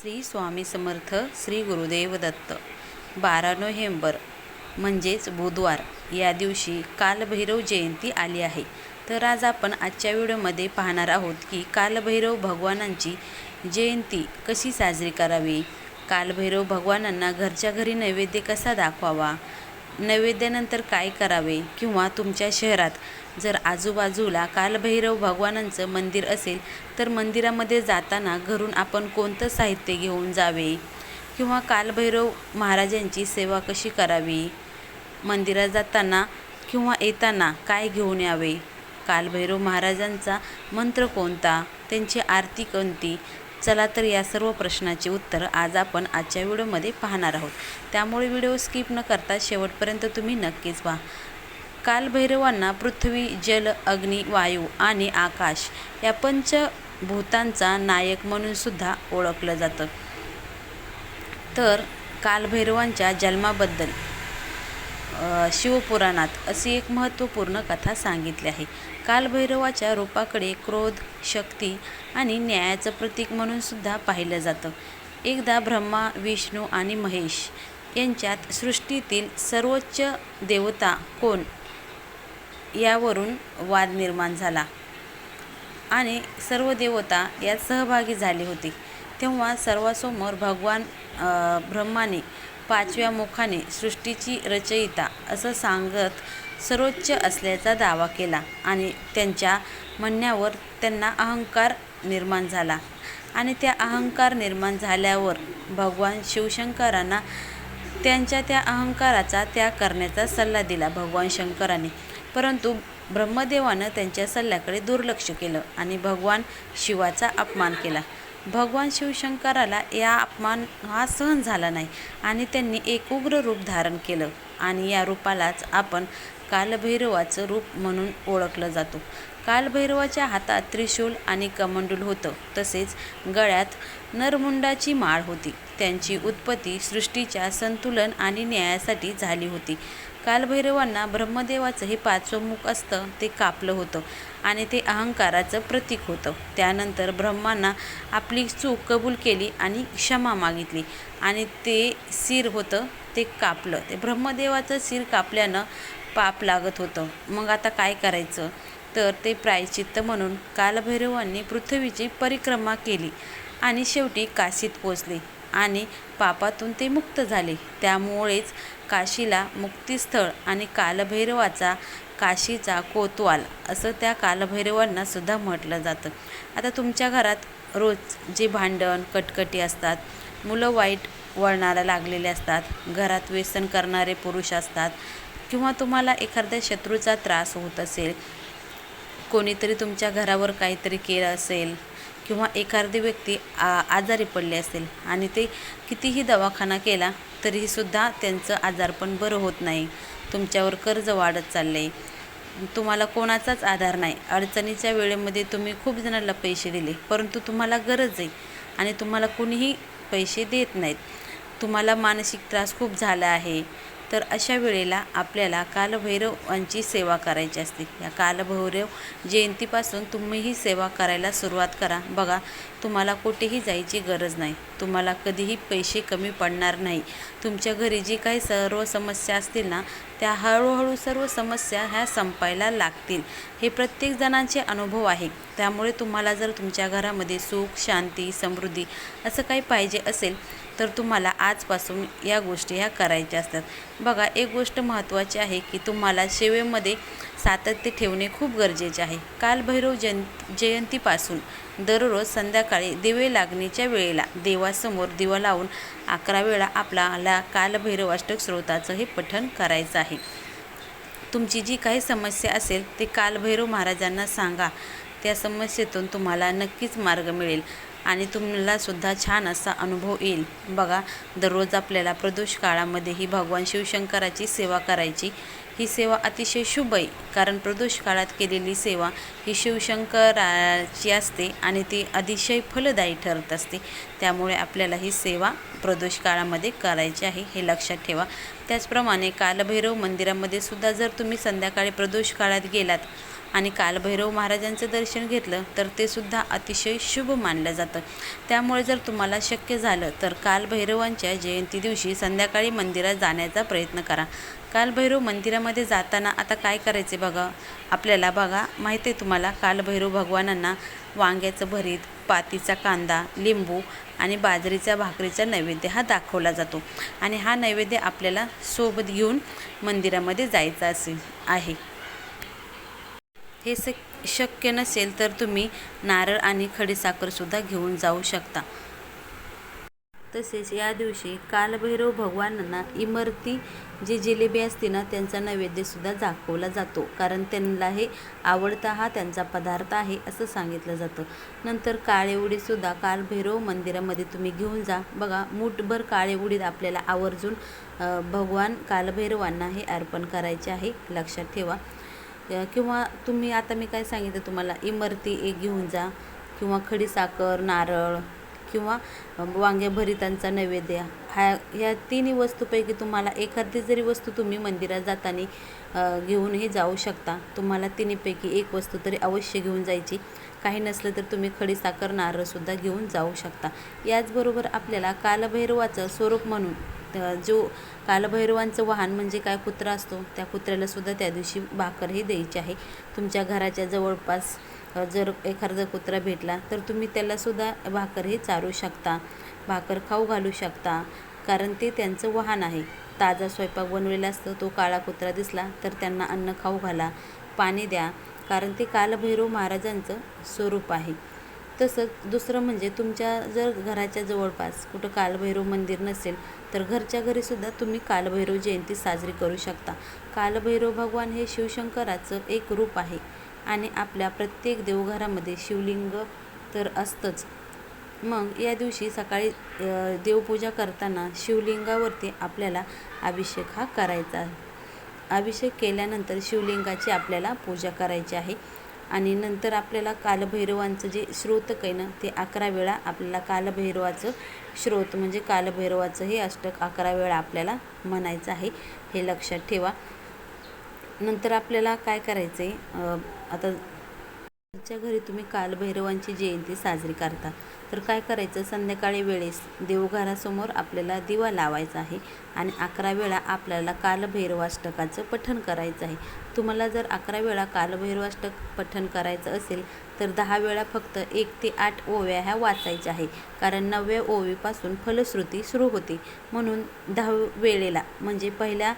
श्री स्वामी समर्थ श्री गुरुदेव दत्त. बारा नोव्हेंबर म्हणजेच बुधवार. या दिवशी कालभैरव जयंती आली आहे. तर आज आपण आजच्या व्हिडिओमध्ये पाहणार आहोत की कालभैरव भगवानांची जयंती कशी साजरी करावी? कालभैरव भगवानांना घरच्या घरी नैवेद्य कसा दाखवावा? नैवेद्यानंतर काय करावे? किंवा तुमच्या शहरात जर आजूबाजूला कालभैरव भगवानांचं मंदिर असेल तर मंदिरामध्ये जाताना घरून आपण कोणतं साहित्य घेऊन जावे? किंवा कालभैरव महाराजांची सेवा कशी करावी? मंदिरात जाताना किंवा येताना काय घेऊन यावे? कालभैरव महाराजांचा मंत्र कोणता? त्यांची आरती कोणती? चला तर या सर्व प्रश्नाचे उत्तर आज आपण आजच्या व्हिडिओमध्ये पाहणार आहोत. त्यामुळे व्हिडिओ स्किप न करता शेवटपर्यंत तुम्ही नक्कीच पहा. कालभैरवांना पृथ्वी जल अग्नी वायू आणि आकाश या पंचभूतांचा नायक म्हणून सुद्धा ओळखलं जातं. तर कालभैरवांच्या जन्माबद्दल शिवपुराणात अशी एक महत्त्वपूर्ण कथा सांगितली आहे. कालभैरवाच्या रूपाकडे क्रोध शक्ती आणि न्यायाचं प्रतीक म्हणून सुद्धा पाहिलं जातं. एकदा ब्रह्मा विष्णू आणि महेश यांच्यात सृष्टीतील सर्वोच्च देवता कोण? यावरून वाद निर्माण झाला. आणि सर्व देवता यात सहभागी झाले होते. तेव्हा सर्वासमोर भगवान ब्रह्माने पाचव्या मुखाने सृष्टीची रचयिता असं सांगत सर्वोच्च असल्याचा दावा केला आणि त्यांच्या म्हणण्यावर त्यांना अहंकार निर्माण झाला. आणि त्या अहंकार निर्माण झाल्यावर भगवान शिवशंकरांना त्यांच्या त्या अहंकाराचा त्याग करण्याचा सल्ला दिला भगवान शंकराने. परंतु ब्रह्मदेवानं त्यांच्या सल्ल्याकडे दुर्लक्ष केलं आणि भगवान शिवाचा अपमान केला. भगवान शिवशंकराला या अपमान हा सहन झाला नाही आणि त्यांनी एक उग्र रूप धारण केलं आणि या रूपालाच आपण कालभैरवाचं रूप म्हणून ओळखलं जातो. कालभैरवाच्या हातात त्रिशूल आणि कमंडूल होतं तसेच गळ्यात नरमुंडाची माळ होती. त्यांची उत्पत्ती सृष्टीच्या संतुलन आणि न्यायासाठी झाली होती. कालभैरवांना ब्रह्मदेवाचं हे पाचवं मुख असतं ते कापलं होतं आणि ते अहंकाराचं प्रतीक होतं. त्यानंतर ब्रह्मांना आपली चूक कबूल केली आणि क्षमा मागितली आणि ते सिर होतं ते कापलं. ते ब्रह्मदेवाचं सिर कापल्यानं पाप लागत होतं. मग आता काय करायचं? तर ते प्रायचित्त म्हणून कालभैरवांनी पृथ्वीची परिक्रमा केली आणि शेवटी काशीत पोचले. आणि पापातून ते मुक्त झाले. त्यामुळेच काशीला मुक्तीस्थळ आणि कालभैरवाचा काशीचा कोतवाल असं त्या कालभैरवांना सुद्धा म्हटलं जातं. आता तुमच्या घरात रोज जे भांडण कटकटी असतात मुलं वाईट वळणाला लागलेले असतात घरात व्यसन करणारे पुरुष असतात किंवा तुम्हाला एखाद्या शत्रूचा त्रास होत असेल कोणीतरी तुमच्या घरावर काहीतरी केलं असेल किंवा एखादी व्यक्ती आ आजारी पडली असेल आणि ते कितीही दवाखाना केला तरीसुद्धा त्यांचं आजारपण बरं होत नाही. तुमच्यावर कर्ज वाढत चाललं आहे तुम्हाला कोणाचाच आधार नाही. अडचणीच्या वेळेमध्ये तुम्ही खूप जणांना पैसे दिले परंतु तुम्हाला गरज आहे आणि तुम्हाला कोणीही पैसे देत नाहीत. तुम्हाला मानसिक त्रास खूप झाला आहे. तर अशा वेळेला आपल्याला कालभैरवांची सेवा करायची असते. या कालभैरव जयंतीपासून तुम्हीही सेवा करायला सुरुवात करा. बघा तुम्हाला कुठेही जायची गरज नाही. तुम्हाला कधीही पैसे कमी पडणार नाही. तुमच्या घरी जी काही सर्व समस्या असतील ना त्या हळूहळू सर्व समस्या ह्या संपायला लागतील. हे प्रत्येक जणांचे अनुभव आहे. त्यामुळे तुम्हाला जर तुमच्या घरामध्ये सुख शांती समृद्धी असं काही पाहिजे असेल तर तुम्हाला आजपासून या गोष्टी ह्या करायच्या असतात. बघा एक गोष्ट महत्त्वाची आहे की तुम्हाला सेवेमध्ये सातत्य ठेवणे खूप गरजेचे आहे. कालभैरव जयं जयंतीपासून दररोज संध्याकाळी दिवे लागणीच्या वेळेला देवासमोर दिवा लावून अकरा वेळा आपल्याला कालभैरव अष्टक स्रोताचं हे पठण करायचं आहे. तुमची जी काही समस्या असेल ते कालभैरव महाराजांना सांगा. त्या समस्येतून तुम्हाला नक्कीच मार्ग मिळेल आणि तुम्हालासुद्धा छान असा अनुभव येईल. बघा दररोज आपल्याला प्रदोष काळामध्येही भगवान शिवशंकराची सेवा करायची. ही सेवा अतिशय शुभ आहे कारण प्रदोष काळात केलेली सेवा ही शिवशंकराची असते आणि ती अतिशय फलदायी ठरत असते. त्यामुळे आपल्याला ही सेवा प्रदोष काळामध्ये करायची आहे हे लक्षात ठेवा. त्याचप्रमाणे कालभैरव मंदिरामध्ये सुद्धा जर तुम्ही संध्याकाळी प्रदोष काळात गेलात आणि कालभैरव महाराजांचं दर्शन घेतलं तर ते सुद्धा अतिशय शुभ मानलं जातं. त्यामुळे जर तुम्हाला शक्य झालं तर कालभैरवांच्या जयंती दिवशी संध्याकाळी मंदिरात जाण्याचा प्रयत्न करा. कालभैरव मंदिरामध्ये जाताना आता काय करायचे बघा? आपल्याला बघा माहिती आहे तुम्हाला कालभैरव भगवानांना वांग्याचं भरीत पातीचा कांदा लिंबू आणि बाजरीचा भाकरीचा नैवेद्य हा दाखवला जातो. आणि हा नैवेद्य आपल्याला सोबत घेऊन मंदिरामध्ये जायचा असेल आहे. हे स शक्य नसेल तर तुम्ही नारळ आणि खडीसाखरसुद्धा घेऊन जाऊ शकता. तसेच या दिवशी कालभैरव भगवानांना इमरती जी जिलेबी असते ना त्यांचा नैवेद्यसुद्धा दाखवला जातो. कारण त्यांना हे आवडता हा त्यांचा पदार्थ आहे असं सांगितलं जातं. नंतर काळेवडीसुद्धा कालभैरव मंदिरामध्ये तुम्ही घेऊन जा. बघा मूठभर काळेवडीत आपल्याला आवर्जून भगवान कालभैरवांना हे अर्पण करायचे आहे. लक्षात ठेवा. किंवा तुम्ही आता मी काय सांगितलं तुम्हाला इमरती एक घेऊन जा किंवा खडीसाखर नारळ किंवा वांग्या भरितांचा नैवेद्य ह्या ह्या तिन्ही वस्तूपैकी तुम्हाला एखादी जरी वस्तू तुम्ही मंदिरात जाताना घेऊनही जाऊ शकता. तुम्हाला तिन्हीपैकी एक वस्तू तरी अवश्य घेऊन जायची. काही नसलं तर तुम्ही खडीसाखर नारळसुद्धा घेऊन जाऊ शकता. याचबरोबर आपल्याला कालभैरवाचं स्वरूप म्हणून जो कालभैरवांचं वाहन म्हणजे काय कुत्रा असतो त्या कुत्र्याला सुद्धा त्या दिवशी भाकरही द्यायची आहे. तुमच्या घराच्या जवळपास जर एखादा कुत्रा भेटला तर तुम्ही त्यालासुद्धा भाकरही चारू शकता. भाकर खाऊ घालू शकता कारण ते त्यांचं वाहन आहे. ताजा स्वयंपाक बनवलेला असतो तो काळा कुत्रा दिसला तर त्यांना अन्न खाऊ घाला. पाणी द्या कारण ते कालभैरव महाराजांचं स्वरूप आहे. तसंच दुसरं म्हणजे तुमच्या जर घराच्या जवळपास कुठं कालभैरव मंदिर नसेल तर घरच्या घरीसुद्धा तुम्ही कालभैरव जयंती साजरी करू शकता. कालभैरव भगवान हे शिवशंकराचं एक रूप आहे आणि आपल्या प्रत्येक देवघरामध्ये शिवलिंग तर असतंच. मग या दिवशी सकाळी देवपूजा करताना शिवलिंगावरती आपल्याला अभिषेक हा करायचा अभिषेक केल्यानंतर शिवलिंगाची आपल्याला पूजा करायची आहे. आणि नंतर आपल्याला कालभैरवांचं जे श्रोतक आहे ना ते अकरा वेळा आपल्याला कालभैरवाचं श्रोत म्हणजे कालभैरवाचं हे अष्टक अकरा वेळा आपल्याला म्हणायचं आहे हे लक्षात ठेवा. नंतर आपल्याला काय करायचं आहे आता घरच्या घरी तुम्ही कालभैरवांची जयंती साजरी करता तर काय करायचं संध्याकाळी वेळेस देवघरासमोर आपल्याला दिवा लावायचा आहे आणि अकरा वेळा आपल्याला कालभैरवाष्टकाचं पठण करायचं आहे. तुम्हाला जर अकरा वेळा कालभैरवाष्टक पठण करायचं असेल तर दहा वेळा फक्त एक ते आठ ओव्या ह्या वाचायच्या आहे कारण नवव्या ओवीपासून फलश्रुती सुरू होते. म्हणून दहा वेळेला म्हणजे पहिल्या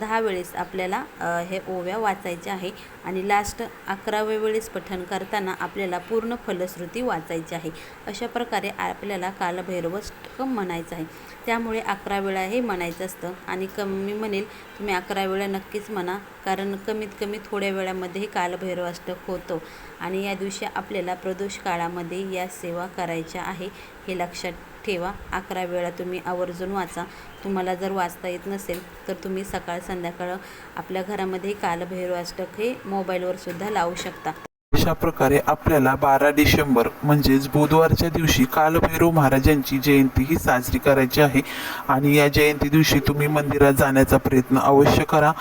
दहा वेळेस आपल्याला हे ओव्या वाचायच्या आहे आणि लास्ट अकराव्या वेळेस पठण करताना आपल्याला पूर्ण फलश्रुती वाचायची आहे. अशा प्रकारे आपल्याला कालभैरवष्टक म्हणायचं आहे. त्यामुळे अकरा वेळा हे म्हणायचं असतं. आणि कमी म्हणेल तुम्ही अकरा वेळा नक्कीच म्हणा. कारण कमीत कमी थोड्या वेळामध्ये हे कालभैरवाष्टक होतं. आणि या दिवशी आपल्याला प्रदोष काळामध्ये या सेवा करायच्या आहे हे लक्षात ठेवा. अकरा वेळा तुम्ही आवर्जून वाचा. तुम्हाला जर वाचता येत नसेल तर तुम्ही सकाळ संध्याकाळ आपल्या घरामध्ये कालभैरवाष्टक हे मोबाईलवर सुद्धा लावू शकता. अशा प्रकारे आपल्याला बारा डिसेंबर म्हणजेच बुधवारच्या दिवशी कालभैरव महाराजांची जयंती ही साजरी करायची आहे. आणि या जयंती दिवशी तुम्ही मंदिरात जाण्याचा प्रयत्न अवश्य करा.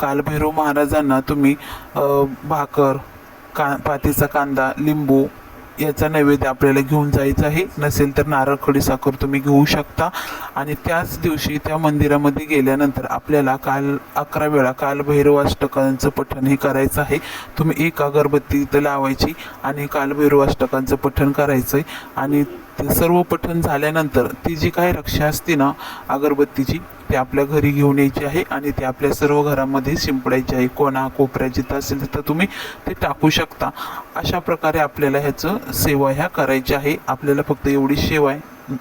कालभैरव महाराजांना तुम्ही भाकर का पातीचा कांदा लिंबू याचा नैवेद्य आपल्याला घेऊन जायचं आहे. नसेल तर नारळखडी साखर तुम्ही घेऊ शकता. आणि त्याच दिवशी त्या मंदिरामध्ये गेल्यानंतर आपल्याला काल अकरा वेळा कालभैरवाष्टकांचं पठण हे करायचं आहे. तुम्ही एक अगरबत्ती इथं लावायची आणि कालभैरवाष्टकांचं पठण करायचं आहे आणि ते सर्व पठण झाल्यानंतर ती जी काही रक्षा असते ना अगरबत्तीची ते आपल्या घरी घेऊन यायची आहे आणि ते आपल्या सर्व घरामध्ये शिंपडायचे आहे. कोणा कोपऱ्या जिथं असेल तिथं तुम्ही ते टाकू शकता. अशा प्रकारे आपल्याला ह्याचं सेवा ह्या करायच्या आहे. आपल्याला फक्त एवढी सेवा आहे.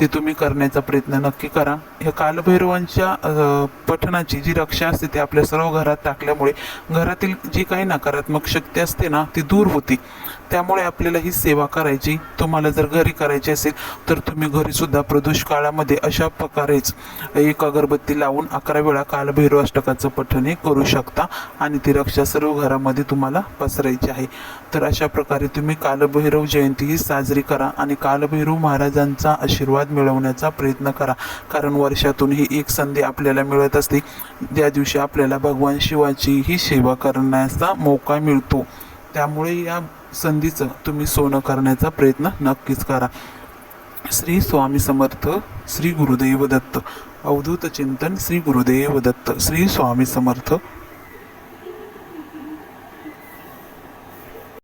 ते तुम्ही करण्याचा प्रयत्न नक्की करा. ह्या कालभैरवांच्या पठणाची जी रक्षा असते ती आपल्या सर्व घरात टाकल्यामुळे घरातील जी काही नकारात्मक शक्ती असते ना ती दूर होती. त्यामुळे आपल्याला ही सेवा करायची तुम्हाला जर घरी करायची असेल तर तुम्ही घरीसुद्धा प्रदोष काळामध्ये अशा प्रकारेच एक अगरबत्ती लावून अकरा वेळा कालभैरव अष्टकाचं पठण हे करू शकता आणि ती रक्षा सर्व घरामध्ये तुम्हाला पसरायची आहे. तर अशा प्रकारे तुम्ही कालभैरव जयंती ही साजरी करा आणि कालभैरव महाराजांचा आशीर्वाद मिळवण्याचा प्रयत्न करा. कारण वर्षातून ही एक संधी आपल्याला मिळत असते. त्या दिवशी आपल्याला भगवान शिवाची ही सेवा करण्याचा मौका मिळतो त्यामुळे या संधीचं तुम्ही सोनं करण्याचा प्रयत्न नक्कीच करा. श्री स्वामी समर्थ श्री गुरुदेव दत्त. अवधूत चिंतन श्री गुरुदेव दत्त. श्री स्वामी समर्थ.